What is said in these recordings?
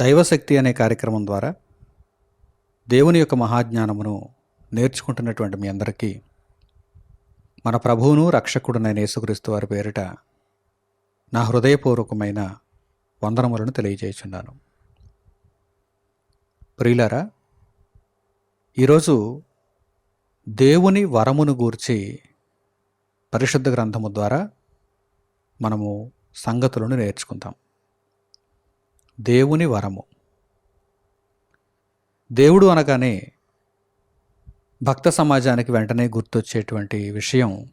దైవశక్తి అనే కార్యక్రమం ద్వారా దేవుని యొక్క మహాజ్ఞానమును నేర్చుకుంటున్నటువంటి మీ అందరికీ మన ప్రభువును రక్షకుడునైన యేసుక్రీస్తు వారి పేరిట నా హృదయపూర్వకమైన వందనములను తెలియజేయుచున్నాను ప్రియులారా ఈరోజు దేవుని వరమును గూర్చి పరిశుద్ధ గ్రంథము ద్వారా మనము సంగతులను నేర్చుకుందాం. దేవుని వరము. దేవుడు అనగానే భక్త సమాజానికి వెంటనే గుర్తొచ్చేటువంటి విషయం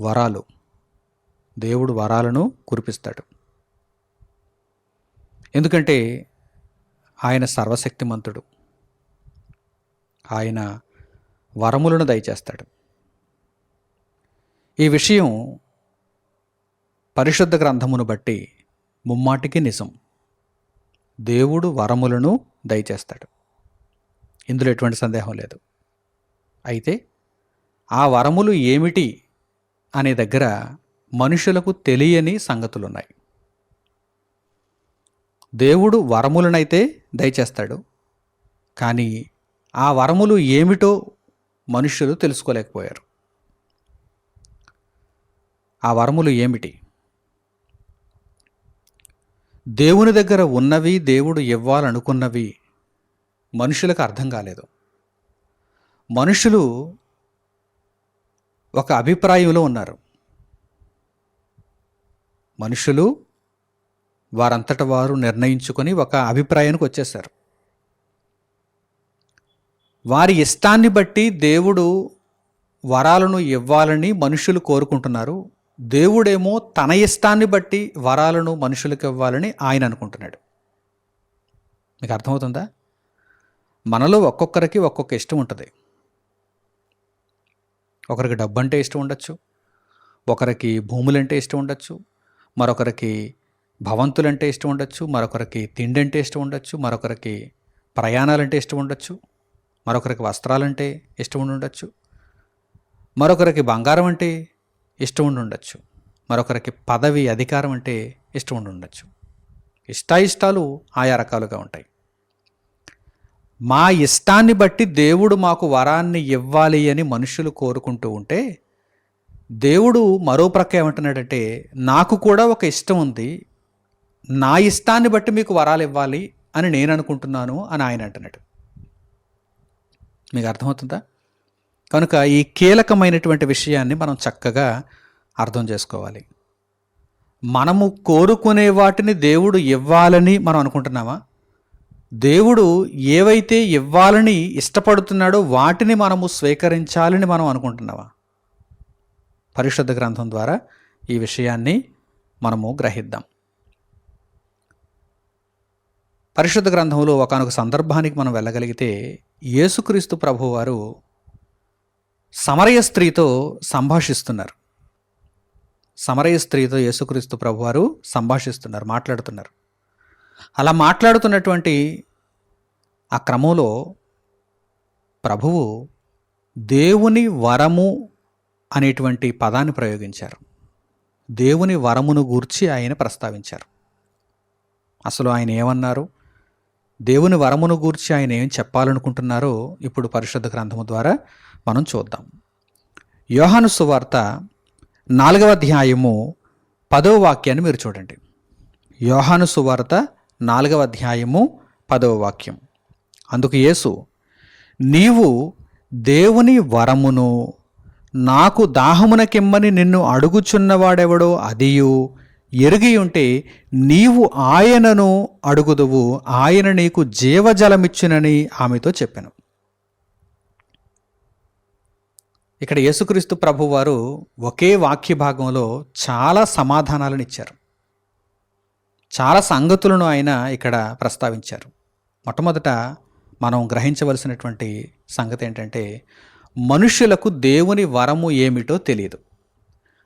వరాలు. దేవుడు వరాలను కురిపిస్తాడు. ఎందుకంటే ఆయన సర్వశక్తిమంతుడు. ఆయన వరములను దయచేస్తాడు. ఈ విషయం పరిశుద్ధ గ్రంథమును బట్టి ముమ్మాటికి నిజం. దేవుడు వరములను దయచేస్తాడు. ఇందులో ఎటువంటి సందేహం లేదు. అయితే ఆ వరములు ఏమిటి అనే దగ్గర మనుషులకు తెలియని సంగతులున్నాయి. దేవుడు వరములనైతే దయచేస్తాడు. కానీ ఆ వరములు ఏమిటో మనుషులు తెలుసుకోలేకపోయారు. ఆ వరములు ఏమిటి? దేవుని దగ్గర ఉన్నవి దేవుడు ఇవ్వాలనుకున్నవి మనుషులకు అర్థం కాలేదు. మనుషులు ఒక అభిప్రాయంలో ఉన్నారు. మనుషులు వారంతట వారు నిర్ణయించుకొని ఒక అభిప్రాయానికి వచ్చేసారు వారి ఇష్టాన్ని బట్టి దేవుడు వరాలను ఇవ్వాలని మనుషులు కోరుకుంటున్నారు. దేవుడేమో తన ఇష్టాన్ని బట్టి వరాలను మనుషులకు ఇవ్వాలని ఆయన అనుకుంటున్నాడు. మీకు అర్థమవుతుందా? మనలో ఒక్కొక్కరికి ఒక్కొక్క ఇష్టం ఉంటుంది. ఒకరికి డబ్బు అంటే ఇష్టం ఉండొచ్చు ఒకరికి భూములంటే ఇష్టం ఉండొచ్చు మరొకరికి భవంతులంటే ఇష్టం ఉండొచ్చు మరొకరికి తిండి అంటే ఇష్టం ఉండొచ్చు మరొకరికి ప్రయాణాలంటే ఇష్టం ఉండొచ్చు మరొకరికి వస్త్రాలంటే ఇష్టం ఉండొచ్చు మరొకరికి బంగారం అంటే ఇష్టం ఉండి ఉండొచ్చు. మరొకరికి పదవి అధికారం అంటే ఇష్టం ఉండి ఉండొచ్చు. ఇష్టాయిష్టాలు ఆయా రకాలుగా ఉంటాయి. మా ఇష్టాన్ని బట్టి దేవుడు మాకు వరాన్ని ఇవ్వాలి అని మనుషులు కోరుకుంటూ ఉంటే దేవుడు మరో ప్రక్క ఏమంటున్నాడంటే నాకు కూడా ఒక ఇష్టం ఉంది. నా ఇష్టాన్ని బట్టి మీకు వరాలు ఇవ్వాలి అని నేను అనుకుంటున్నాను అని ఆయన అంటున్నాడు. మీకు అర్థమవుతుందా? కనుక ఈ కీలకమైనటువంటి విషయాన్ని మనం చక్కగా అర్థం చేసుకోవాలి. మనము కోరుకునే వాటిని దేవుడు ఇవ్వాలని మనం అనుకుంటున్నామా? దేవుడు ఏవైతే ఇవ్వాలని ఇష్టపడుతున్నాడో వాటిని మనము స్వీకరించాలని మనం అనుకుంటున్నావా పరిశుద్ధ గ్రంథం ద్వారా ఈ విషయాన్ని మనము గ్రహిద్దాం. పరిశుద్ధ గ్రంథంలో ఒకనొక సందర్భానికి మనం వెళ్ళగలిగితే యేసుక్రీస్తు ప్రభువారు సమరయ స్త్రీతో సంభాషిస్తున్నారు. సమరయ స్త్రీతో యేసుక్రీస్తు ప్రభువారు సంభాషిస్తున్నారు మాట్లాడుతున్నారు. అలా మాట్లాడుతున్నటువంటి ఆ క్రమంలో ప్రభువు దేవుని వరము అనేటువంటి పదాన్ని ప్రయోగించారు. దేవుని వరమును గూర్చి ఆయన ప్రస్తావించారు. అసలు ఆయన ఏమన్నారు? దేవుని వరమును గూర్చి ఆయన ఏం చెప్పాలనుకుంటున్నారో ఇప్పుడు పరిశుద్ధ గ్రంథము ద్వారా మనం చూద్దాం. యోహాను సువార్త నాలుగవ అధ్యాయము పదవ వాక్యాన్ని మీరు చూడండి. యోహాను సువార్త నాలుగవ అధ్యాయము పదవ వాక్యం. అందుకు యేసు నీవు దేవుని వరమును నాకు దాహమునకిమ్మని నిన్ను అడుగుచున్నవాడెవడో అదియు ఎరిగి ఉంటే నీవు ఆయనను అడుగుదువు ఆయన నీకు జీవజలమిచ్చునని ఆమెతో చెప్పాను. ఇక్కడ యేసుక్రీస్తు ప్రభువారు ఒకే వాక్య భాగంలో చాలా సమాధానాలను ఇచ్చారు. చాలా సంగతులను ఆయన ఇక్కడ ప్రస్తావించారు. మొట్టమొదట మనం గ్రహించవలసినటువంటి సంగతి ఏంటంటే మనుష్యులకు దేవుని వరము ఏమిటో తెలియదు.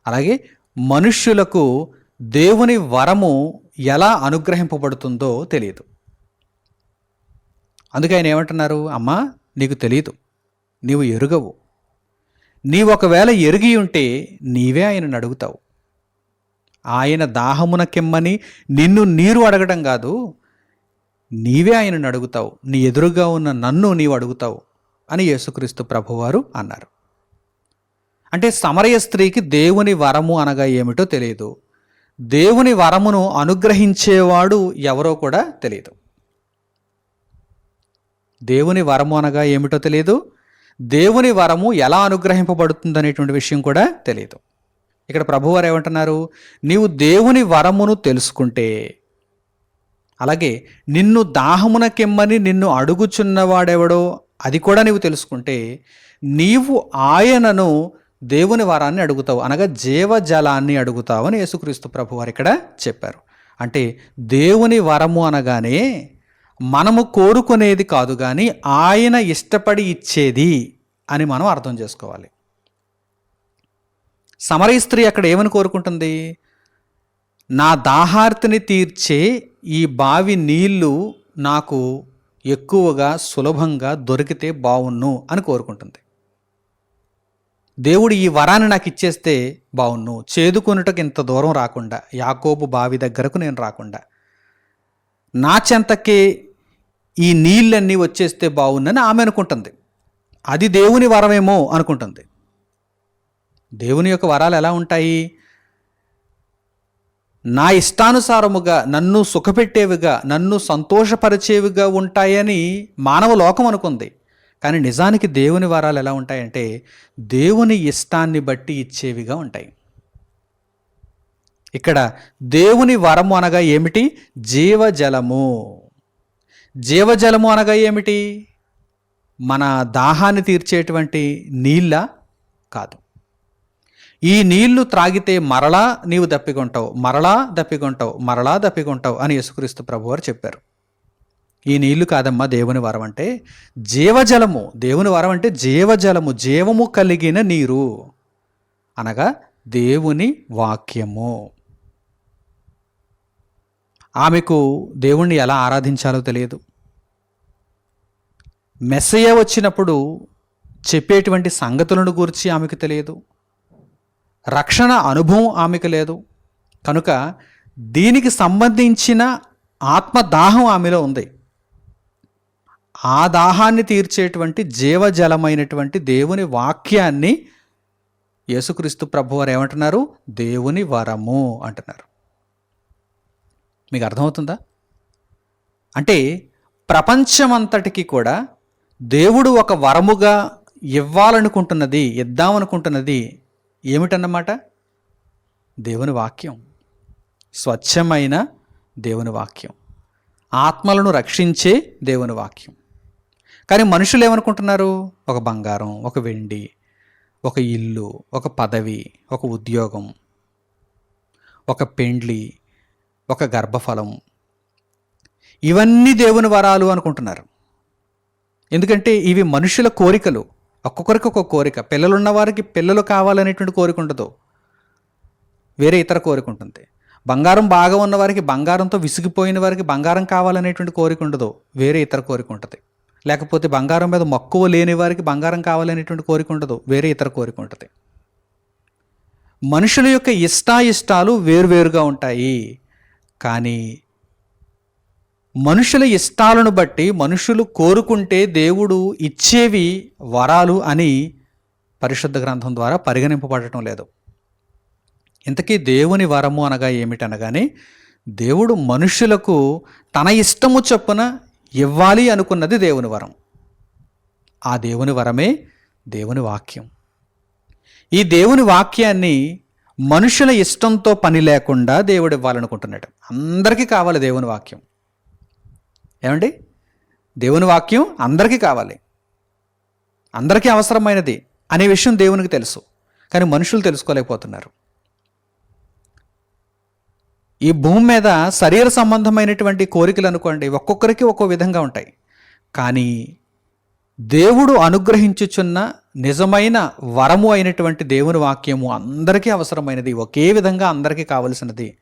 అలాగే మనుష్యులకు దేవుని వరము ఎలా అనుగ్రహింపబడుతుందో తెలియదు. అందుకే ఆయన ఏమంటున్నారు? అమ్మా నీకు తెలియదు నీవు ఎరుగవు. నీవు ఒకవేళ ఎరిగి ఉంటే నీవే ఆయనను అడుగుతావు. ఆయన దాహమునకెమ్మని నిన్ను నీరు అడగడం కాదు నీవే ఆయనను అడుగుతావు. నీ ఎదురుగా ఉన్న నన్ను నీవు అడుగుతావు అని యేసుక్రీస్తు ప్రభువారు అన్నారు. అంటే సమరయ స్త్రీకి దేవుని వరము అనగా ఏమిటో తెలియదు. దేవుని వరమును అనుగ్రహించేవాడు ఎవరో కూడా తెలియదు. దేవుని వరము అనగా ఏమిటో తెలియదు. దేవుని వరము ఎలా అనుగ్రహింపబడుతుంది అనేటువంటి విషయం కూడా తెలియదు. ఇక్కడ ప్రభువారు ఏమంటున్నారు? నీవు దేవుని వరమును తెలుసుకుంటే అలాగే నిన్ను దాహమునకెమ్మని నిన్ను అడుగుచున్నవాడెవడో అది కూడా నీవు తెలుసుకుంటే నీవు ఆయనను దేవుని వరాన్ని అడుగుతావు అనగా జీవజలాన్ని అడుగుతావు అని యేసుక్రీస్తు ప్రభు వారు ఇక్కడ చెప్పారు. అంటే దేవుని వరము అనగానే మనము కోరుకునేది కాదు కానీ ఆయన ఇష్టపడి ఇచ్చేది అని మనం అర్థం చేసుకోవాలి. సమరీ స్త్రీ అక్కడ ఏమని కోరుకుంటుంది? నా దాహార్తిని తీర్చే ఈ బావి నీళ్ళు నాకు ఎక్కువగా సులభంగా దొరికితే బాగున్ను అని కోరుకుంటుంది. దేవుడు ఈ వరాన్ని నాకు ఇచ్చేస్తే బావున్ను. చేదుకొనుటకు ఇంత దూరం రాకుండా యాకోబు బావి దగ్గరకు నేను రాకుండా. నా చెంతకే ఈ నీళ్ళన్నీ వచ్చేస్తే బాగుందని ఆమె అనుకుంటుంది. అది దేవుని వరమేమో అనుకుంటుంది. దేవుని యొక్క వరాలు ఎలా ఉంటాయి? నా ఇష్టానుసారముగా నన్ను సుఖపెట్టేవిగా నన్ను సంతోషపరిచేవిగా ఉంటాయని మానవ లోకం అనుకుంది. కానీ నిజానికి దేవుని వరాలు ఎలా ఉంటాయంటే దేవుని ఇష్టాన్ని బట్టి ఇచ్చేవిగా ఉంటాయి. ఇక్కడ దేవుని వరము అనగా ఏమిటి? జీవజలము. జీవజలము అనగా ఏమిటి? మన దాహాన్ని తీర్చేటువంటి నీళ్ళ కాదు. ఈ నీళ్ళు త్రాగితే మరలా నీవు దప్పికొంటావు మరలా దప్పికొంటావు మరలా దప్పికొంటావు అని యేసుక్రీస్తు ప్రభువారు చెప్పారు. ఈ నీళ్ళు కాదమ్మా దేవుని వరం అంటే జీవజలము దేవుని వరం అంటే జీవజలము జీవము కలిగిన నీరు. అనగా దేవుని వాక్యము. ఆమెకు దేవుణ్ణి ఎలా ఆరాధించాలో తెలియదు. మెస్సయ వచ్చినప్పుడు చెప్పేటువంటి సంగతులను గురించి ఆమెకు తెలియదు. రక్షణ అనుభవం ఆమెకు లేదు. కనుక దీనికి సంబంధించిన ఆత్మదాహం ఆమెలో ఉంది. ఆ దాహాన్ని తీర్చేటువంటి జీవజలమైనటువంటి దేవుని వాక్యాన్ని యేసుక్రీస్తు ప్రభువారు ఏమంటున్నారు? దేవుని వరము అంటున్నారు. మీకు అర్థమవుతుందా అంటే ప్రపంచమంతటికి కూడా దేవుడు ఒక వరముగా ఇవ్వాలనుకుంటున్నది ఇద్దామనుకుంటున్నది ఏమిటన్నమాట? దేవుని వాక్యం. స్వచ్ఛమైన దేవుని వాక్యం. ఆత్మలను రక్షించే దేవుని వాక్యం. కానీ మనుషులు ఏమనుకుంటున్నారు? ఒక బంగారం ఒక వెండి ఒక ఇల్లు ఒక పదవి ఒక ఉద్యోగం ఒక పెండ్లి ఒక గర్భఫలం. ఇవన్నీ దేవుని వరాలు అనుకుంటున్నారు. ఎందుకంటే ఇవి మనుషుల కోరికలు. ఒక్కొక్కరికి ఒక్కొక్క కోరిక. పిల్లలున్న వారికి పిల్లలు కావాలనేటువంటి కోరిక ఉండదు. వేరే ఇతర కోరిక ఉంటుంది. బంగారం బాగా ఉన్నవారికి బంగారంతో విసిగిపోయిన వారికి బంగారం కావాలనేటువంటి కోరిక ఉండదు. వేరే ఇతర కోరిక ఉంటుంది. లేకపోతే బంగారం మీద మక్కువ లేని వారికి బంగారం కావాలనేటువంటి కోరిక ఉండదు. వేరే ఇతర కోరిక ఉంటుంది. మనుషుల యొక్క ఇష్టాయిష్టాలు వేరువేరుగా ఉంటాయి. కానీ మనుషుల ఇష్టాలను బట్టి మనుషులు కోరుకుంటే దేవుడు ఇచ్చేవి వరాలు అని పరిశుద్ధ గ్రంథం ద్వారా పరిగణింపబడటం లేదు. ఇంతకీ దేవుని వరము అనగా ఏమిటనగానే దేవుడు మనుషులకు తన ఇష్టము చొప్పున ఇవ్వాలి అనుకున్నది దేవుని వరం. ఆ దేవుని వరమే దేవుని వాక్యం. ఈ దేవుని వాక్యాన్ని మనుషుల ఇష్టంతో పని లేకుండా దేవుడు ఇవ్వాలనుకుంటున్నాడు. అందరికీ కావాలి దేవుని వాక్యం. ఏమండి? దేవుని వాక్యం అందరికీ కావాలి. అందరికీ అవసరమైనది అనే విషయం దేవునికి తెలుసు. కానీ మనుషులు తెలుసుకోలేకపోతున్నారు. ఈ భూమి మీద శరీర సంబంధమైనటువంటి కోరికలు అనుకోండి ఒక్కొక్కరికి ఒక్కో విధంగా ఉంటాయి. కానీ దేవుడు అనుగ్రహించుచున్న నిజమైన వరము అయినటువంటి దేవుని వాక్యము అందరికీ అవసరమైనది ఒకే విధంగా అందరికీ కావలసినది.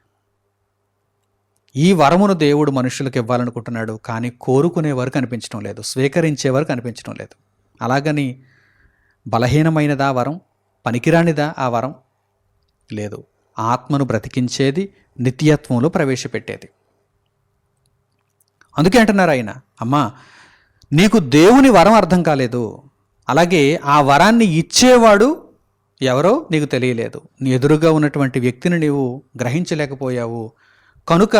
ఈ వరమును దేవుడు మనుషులకు ఇవ్వాలనుకుంటున్నాడు కానీ కోరుకునేవారు కనిపించడం లేదు స్వీకరించేవారు కనిపించడం లేదు. అలాగని బలహీనమైనదా వరం? పనికిరానిదా ఆ వరం? లేదు. ఆత్మను బ్రతికించేది నిత్యత్వంలో ప్రవేశపెట్టేది. అందుకే అంటున్నారు ఆయన అమ్మా నీకు దేవుని వరం అర్థం కాలేదు. అలాగే ఆ వరాన్ని ఇచ్చేవాడు ఎవరో నీకు తెలియలేదు. నీ ఎదురుగా ఉన్నటువంటి వ్యక్తిని నీవు గ్రహించలేకపోయావు. కనుక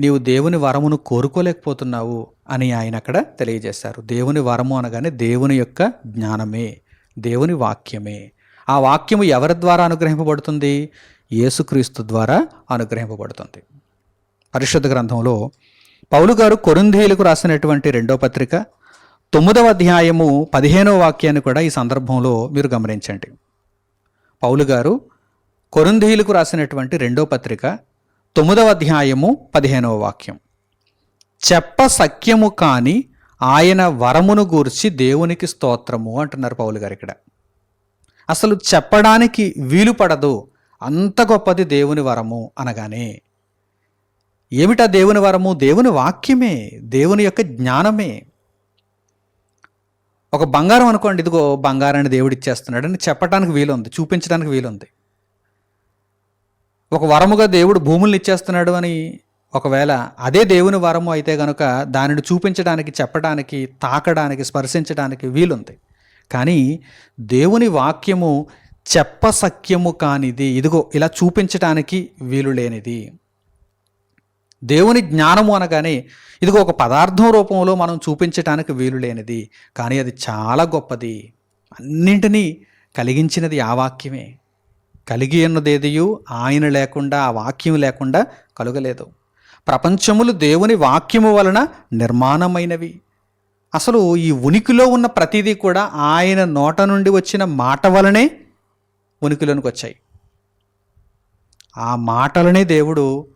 నీవు దేవుని వరమును కోరుకోలేకపోతున్నావు అని ఆయన అక్కడ తెలియజేశారు. దేవుని వరము అనగానే దేవుని యొక్క జ్ఞానమే దేవుని వాక్యమే. ఆ వాక్యము ఎవరి ద్వారా అనుగ్రహింపబడుతుంది? యేసుక్రీస్తు ద్వారా అనుగ్రహింపబడుతుంది. పరిశుద్ధ గ్రంథంలో పౌలు గారు కొరింథీయులకు రాసినటువంటి రెండో పత్రిక తొమ్మిదవ అధ్యాయము పదిహేనవ వాక్యాన్ని కూడా ఈ సందర్భంలో మీరు గమనించండి. పౌలు గారు కొరింథీయులకు రాసినటువంటి రెండో పత్రిక తొమ్మిదవ అధ్యాయము పదిహేనవ వాక్యం. చెప్ప సఖ్యము కాని ఆయన వరమును గూర్చి దేవునికి స్తోత్రము అంటున్నారు పౌలు గారు ఇక్కడ. అసలు చెప్పడానికి వీలు పడదు అంత గొప్పది దేవుని వరము అనగానే ఏమిటా దేవుని వరము? దేవుని వాక్యమే దేవుని యొక్క జ్ఞానమే. ఒక బంగారం అనుకోండి ఇదిగో బంగారాన్ని దేవుడు ఇచ్చేస్తున్నాడు అని చెప్పడానికి వీలుంది చూపించడానికి వీలుంది. ఒక వరముగా దేవుడు భూముల్ని ఇచ్చేస్తున్నాడు అని ఒకవేళ అదే దేవుని వరము అయితే గనుక దానిని చూపించడానికి చెప్పడానికి తాకడానికి స్పర్శించడానికి వీలుంది. కానీ దేవుని వాక్యము చెప్పసక్యము కానిది. ఇదిగో ఇలా చూపించటానికి వీలు లేనిది. దేవుని జ్ఞానము అనగానే ఇదిగో ఒక పదార్థం రూపంలో మనం చూపించటానికి వీలు లేనిది. కానీ అది చాలా గొప్పది. అన్నింటినీ కలిగించినది ఆ వాక్యమే. కలిగి ఉన్నదేదియు ఆయన లేకుండా ఆ వాక్యం లేకుండా కలుగలేదు. ప్రపంచములు దేవుని వాక్యము వలన నిర్మాణమైనవి. అసలు ఈ ఉనికిలో ఉన్న ప్రతిదీ కూడా ఆయన నోట నుండి వచ్చిన మాట వలనే ఉనికిలోనికి వచ్చాయి. ఆ మాటలనే దేవుడు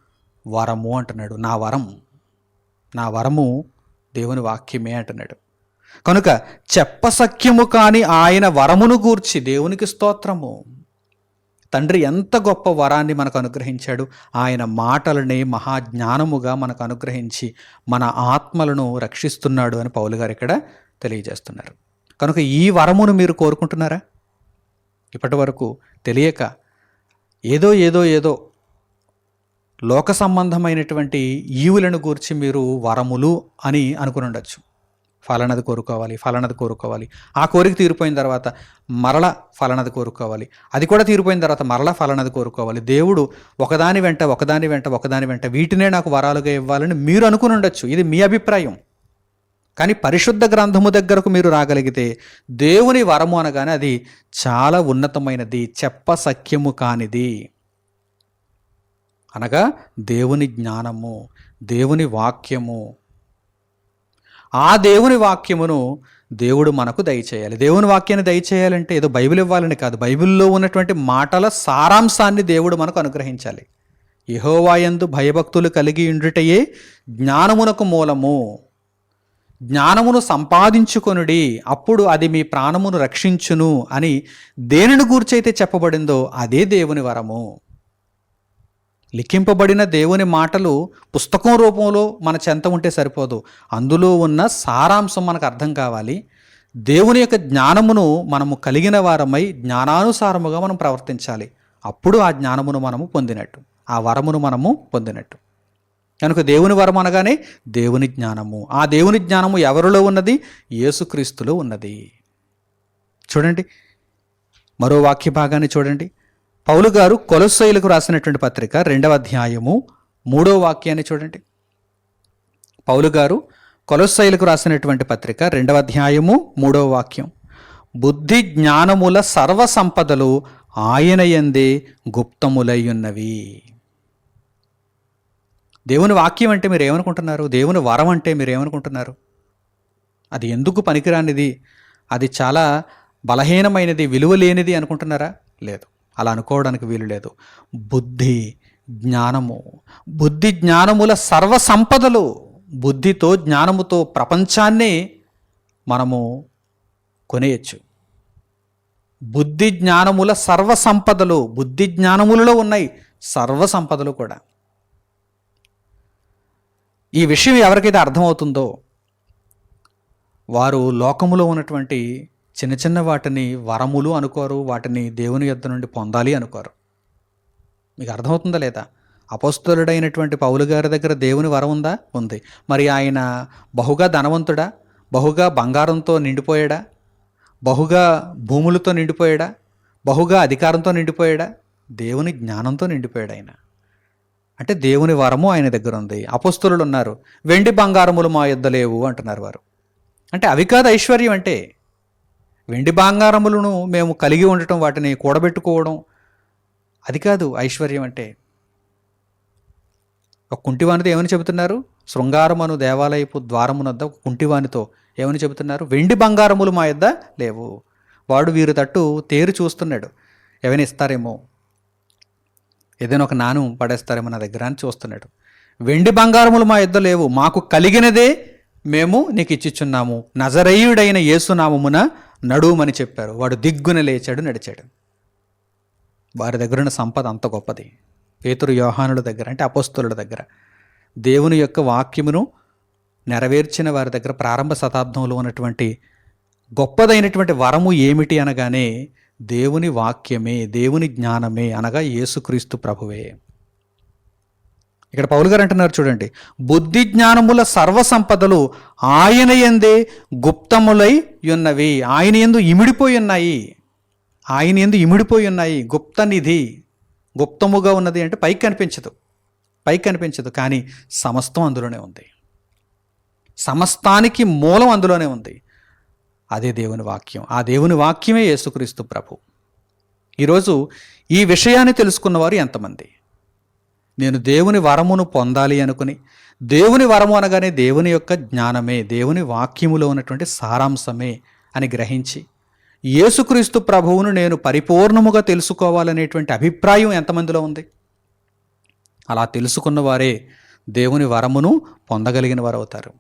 వరము అంటున్నాడు. నా వరం నా వరము దేవుని వాక్యమే అంటున్నాడు. కనుక చెప్పసఖ్యము కాని ఆయన వరమును గూర్చి దేవునికి స్తోత్రము. తండ్రి ఎంత గొప్ప వరాన్ని మనకు అనుగ్రహించాడు. ఆయన మాటలనే మహాజ్ఞానముగా మనకు అనుగ్రహించి మన ఆత్మలను రక్షిస్తున్నాడు అని పౌలు గారు ఇక్కడ తెలియజేస్తున్నారు. కనుక ఈ వరమును మీరు కోరుకుంటున్నారా? ఇప్పటి వరకు తెలియక ఏదో ఏదో ఏదో లోక సంబంధమైనటువంటి ఈవులను గూర్చి మీరు వరములు అని అనుకుని ఉండొచ్చు. ఫలానది కోరుకోవాలి ఫలానది కోరుకోవాలి. ఆ కోరిక తీరిపోయిన తర్వాత మరల ఫలానది కోరుకోవాలి. అది కూడా తీరిపోయిన తర్వాత మరల ఫలానది కోరుకోవాలి. దేవుడు ఒకదాని వెంట ఒకదాని వెంట ఒకదాని వెంట వీటినే నాకు వరాలుగా ఇవ్వాలని మీరు అనుకుని ఉండొచ్చు. ఇది మీ అభిప్రాయం. కానీ పరిశుద్ధ గ్రంథము దగ్గరకు మీరు రాగలిగితే దేవుని వరము అనగానే అది చాలా ఉన్నతమైనది చెప్ప సఖ్యము కానిది. అనగా దేవుని జ్ఞానము దేవుని వాక్యము. ఆ దేవుని వాక్యమును దేవుడు మనకు దయచేయాలి. దేవుని వాక్యాన్ని దయచేయాలంటే ఏదో బైబిల్ ఇవ్వాలని కాదు. బైబిల్లో ఉన్నటువంటి మాటల సారాంశాన్ని దేవుడు మనకు అనుగ్రహించాలి. యహోవాయందు భయభక్తులు కలిగి ఉండుటయే జ్ఞానమునకు మూలము. జ్ఞానమును సంపాదించుకొనుడి అప్పుడు అది మీ ప్రాణమును రక్షించును అని దేనిని గూర్చైతే చెప్పబడిందో అదే దేవుని వరము. లిఖింపబడిన దేవుని మాటలు పుస్తకం రూపంలో మన చెంత ఉంటే సరిపోదు. అందులో ఉన్న సారాంశం మనకు అర్థం కావాలి. దేవుని యొక్క జ్ఞానమును మనము కలిగిన వారమై జ్ఞానానుసారముగా మనం ప్రవర్తించాలి. అప్పుడు ఆ జ్ఞానమును మనము పొందినట్టు. ఆ వరమును మనము పొందినట్టు. కనుక దేవుని వరం అనగానే దేవుని జ్ఞానము. ఆ దేవుని జ్ఞానము ఎవరిలో ఉన్నది? యేసుక్రీస్తులో ఉన్నది. చూడండి. మరో వాక్య భాగాన్ని చూడండి. పౌలు గారు కొలసైలకు రాసినటువంటి పత్రిక రెండవ అధ్యాయము మూడో వాక్యాన్ని చూడండి. పౌలు గారు కొలసైలకు రాసినటువంటి పత్రిక రెండవ అధ్యాయము మూడవ వాక్యం. బుద్ధి జ్ఞానముల సర్వ సంపదలు ఆయన ఎందే గుప్తములై ఉన్నవి. దేవుని వాక్యం అంటే మీరు ఏమనుకుంటున్నారు దేవుని వరం అంటే మీరు ఏమనుకుంటున్నారు అది ఎందుకు పనికిరానిది? అది చాలా బలహీనమైనది విలువ లేనిది అనుకుంటున్నారా? లేదు. అలా అనుకోవడానికి వీలు లేదు. బుద్ధి జ్ఞానము. బుద్ధి జ్ఞానముల సర్వ సంపదలు బుద్ధితో జ్ఞానముతో ప్రపంచాన్నే మనము కొనేయచ్చు. బుద్ధి జ్ఞానముల సర్వ సంపదలు బుద్ధి జ్ఞానములలో ఉన్నాయి సర్వ సంపదలు కూడా. ఈ విషయం ఎవరికైతే అర్థమవుతుందో వారు లోకములో ఉన్నటువంటి చిన్న చిన్న వాటిని వరములు అనుకోరు వాటిని దేవుని యొద్ద నుండి పొందాలి అనుకోరు. మీకు అర్థమవుతుందా లేదా? అపస్తులుడైనటువంటి పౌలు గారి దగ్గర దేవుని వరం ఉందా? ఉంది. మరి ఆయన బహుగా ధనవంతుడా? బహుగా బంగారంతో నిండిపోయాడా? బహుగా భూములతో నిండిపోయాడా? బహుగా అధికారంతో నిండిపోయాడా? దేవుని జ్ఞానంతో నిండిపోయాడు ఆయన. అంటే దేవుని వరము ఆయన దగ్గర ఉంది. అపస్తులు ఉన్నారు. వెండి బంగారములు మా యొద్ద లేవు అంటున్నారు వారు. అంటే అవి కాదు ఐశ్వర్యం అంటే. వెండి బంగారములను మేము కలిగి ఉండటం వాటిని కూడబెట్టుకోవడం అది కాదు ఐశ్వర్యం అంటే. ఒక కుంటివానితో ఏమని చెబుతున్నారు? శృంగారమను దేవాలయపు ద్వారమునద్ద ఒక కుంటివానితో ఏమని చెబుతున్నారు? వెండి బంగారములు మా యొద్ద లేవు. వాడు వీరి తట్టు తేరు చూస్తున్నాడు. ఏమైనా ఇస్తారేమో? ఏదైనా ఒక నాను పడేస్తారేమో నా దగ్గర అని చూస్తున్నాడు. వెండి బంగారములు మా ఇద్దరు లేవు. మాకు కలిగినదే మేము నీకు ఇచ్చిచున్నాము. నజరయుడైన యేసునామమున నడుమని చెప్పారు. వాడు దిగ్గున లేచాడు నడిచాడు. వారి దగ్గర ఉన్న సంపద అంత గొప్పది. పేతురు యోహానుల దగ్గర అంటే అపోస్తుల దగ్గర. దేవుని యొక్క వాక్యమును నెరవేర్చిన వారి దగ్గర ప్రారంభ శతాబ్దంలో ఉన్నటువంటి గొప్పదైనటువంటి వరము ఏమిటి అనగానే దేవుని వాక్యమే దేవుని జ్ఞానమే అనగా యేసుక్రీస్తు ప్రభువే. ఇక్కడ పౌలు గారు అంటున్నారు చూడండి బుద్ధి జ్ఞానముల సర్వసంపదలు ఆయన ఎందే గుప్తములై ఉన్నవి. ఆయన ఎందు ఇమిడిపోయి ఉన్నాయి. ఆయన ఎందు ఇమిడిపోయి ఉన్నాయి. గుప్త నిధి గుప్తముగా ఉన్నది అంటే పైకి కనిపించదు. పైకి కనిపించదు కానీ సమస్తం అందులోనే ఉంది. సమస్తానికి మూలం అందులోనే ఉంది. అదే దేవుని వాక్యం. ఆ దేవుని వాక్యమే యేసుక్రీస్తు ప్రభు. ఈరోజు ఈ విషయాన్ని తెలుసుకున్నవారు ఎంతమంది? నేను దేవుని వరమును పొందాలి అనుకుని దేవుని వరము అనగానే దేవుని యొక్క జ్ఞానమే దేవుని వాక్యములో ఉన్నటువంటి సారాంశమే అని గ్రహించి యేసుక్రీస్తు ప్రభువును నేను పరిపూర్ణముగా తెలుసుకోవాలనేటువంటి అభిప్రాయం ఎంతమందిలో ఉంది? అలా తెలుసుకున్న వారే దేవుని వరమును పొందగలిగిన వారు అవుతారు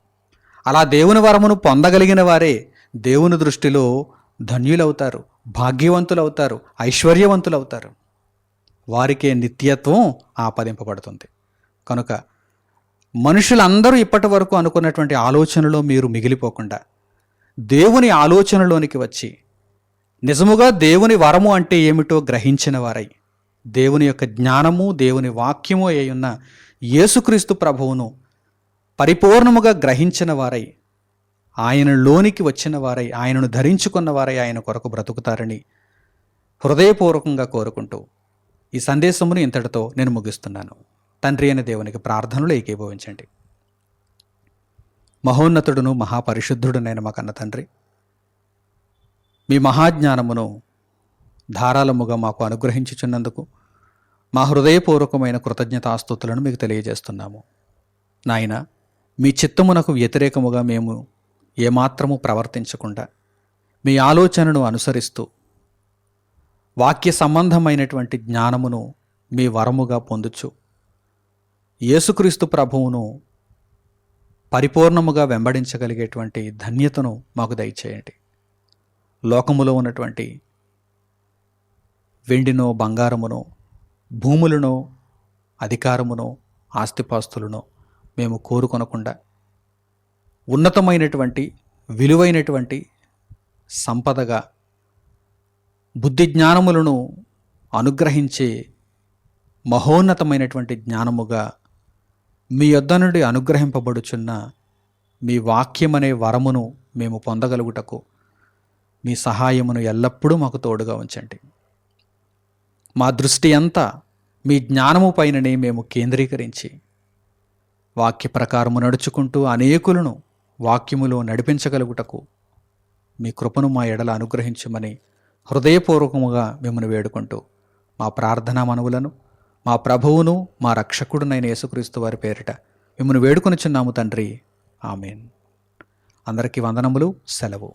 అలా దేవుని వరమును పొందగలిగిన వారే దేవుని దృష్టిలో ధన్యులవుతారు భాగ్యవంతులవుతారు ఐశ్వర్యవంతులవుతారు. వారికే నిత్యత్వం ఆపాదింపబడుతుంది. కనుక మనుషులందరూ ఇప్పటి వరకు అనుకున్నటువంటి ఆలోచనలో మీరు మిగిలిపోకుండా దేవుని ఆలోచనలోనికి వచ్చి నిజముగా దేవుని వరము అంటే ఏమిటో గ్రహించిన వారై దేవుని యొక్క జ్ఞానము దేవుని వాక్యము అయ్యున్న యేసుక్రీస్తు ప్రభువును పరిపూర్ణముగా గ్రహించిన వారై ఆయనలోనికి వచ్చిన వారై ఆయనను ధరించుకున్న వారై ఆయన కొరకు బ్రతుకుతారని హృదయపూర్వకంగా కోరుకుంటూ ఈ సందేశమును ఇంతటితో నేను ముగిస్తున్నాను. తండ్రి అయిన దేవునికి ప్రార్థనలు ఏకీభవించండి. మహోన్నతుడును మహాపరిశుద్ధుడునైన మా కన్న తండ్రి. మీ మహాజ్ఞానమును ధారాళముగా మాకు అనుగ్రహించుచున్నందుకు మా హృదయపూర్వకమైన కృతజ్ఞతాస్తుతులను మీకు తెలియజేస్తున్నాము. నాయన మీ చిత్తమునకు వ్యతిరేకముగా మేము ఏమాత్రము ప్రవర్తించకుండా మీ ఆలోచనను అనుసరిస్తూ వాక్య సంబంధమైనటువంటి జ్ఞానమును మీ వరముగా పొందుచు. యేసుక్రీస్తు ప్రభువును పరిపూర్ణముగా వెంబడించగలిగేటువంటి ధన్యతను మాకు దయచేయండి. లోకములో ఉన్నటువంటి వెండినో బంగారమునో భూములను అధికారమునో ఆస్తిపాస్తులను మేము కోరుకొనకుండా ఉన్నతమైనటువంటి విలువైనటువంటి సంపదగా బుద్ధి జ్ఞానములను అనుగ్రహించే మహోన్నతమైనటువంటి జ్ఞానముగా మీ యొద్ద నుండి అనుగ్రహింపబడుచున్న మీ వాక్యమనే వరమును మేము పొందగలుగుటకు మీ సహాయమును ఎల్లప్పుడూ మాకు తోడుగా ఉంచండి. మా దృష్టి అంతా మీ జ్ఞానము పైననే మేము కేంద్రీకరించి వాక్య ప్రకారము నడుచుకుంటూ అనేకులను వాక్యములో నడిపించగలుగుటకు మీ కృపను మా ఎడల అనుగ్రహించమని హృదయపూర్వకముగా మిమ్మల్ని వేడుకుంటూ మా ప్రార్థనా మనవులను మా ప్రభువును మా రక్షకుడునైన యేసుక్రీస్తు వారి పేరిట మిమ్మల్ని వేడుకొనిచున్నాము తండ్రి. ఆమెన్. అందరికీ వందనములు సెలవు.